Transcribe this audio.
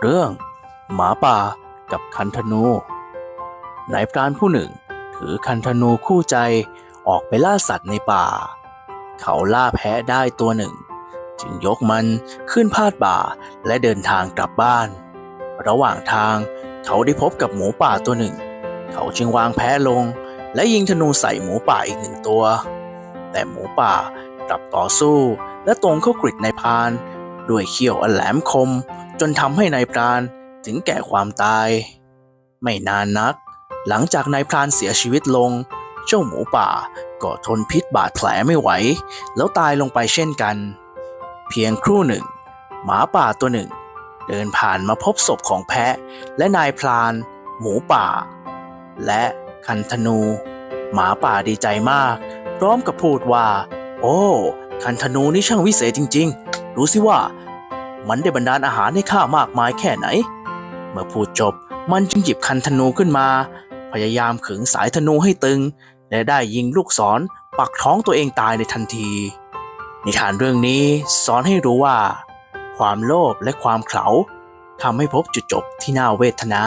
เรื่อง หมาป่ากับคันธนูนายพรานผู้หนึ่ง ถือคันธนูคู่ใจออกไปล่าสัตว์ในป่า เขาล่าแพะได้ตัวหนึ่ง จึงยกมันขึ้นพาดบ่าและเดินทางกลับบ้าน ระหว่างทางเขาได้พบกับหมูป่าตัวหนึ่ง เขาจึงวางแพะลง และยิงธนูใส่หมูป่าอีกหนึ่งตัว แต่หมูป่ากลับต่อสู้และตรงเข้ากริดในายพราน ด้วยเขี้ยวอันแหลมคม จนทำให้นายพรานถึงแก่ความตาย ไม่นานนัก หลังจากนายพรานเสียชีวิตลง เจ้าหมูป่าก็ทนพิษบาดแผลไม่ไหว แล้วตายลงไปเช่นกัน เพียงครู่หนึ่ง หมาป่าตัวหนึ่ง เดินผ่านมาพบศพของแพะ และนายพราน หมูป่า และคันธนู หมาป่าดีใจมาก พร้อมกับพูดว่า โอ้ คันธนูนี่ช่างวิเศษจริง ๆ รู้สิว่า มันได้บรรดาลอาหารให้ข้ามากมายแค่ไหน เมื่อพูดจบมันจึงหยิบคันธนูขึ้นมา พยายามขึงสายธนูให้ตึง และได้ยิงลูกศรปักท้องตัวเองตายในทันที นิทานเรื่องนี้สอนให้รู้ว่า ความโลภและความเขลาทำให้พบจุดจบที่น่าเวทนา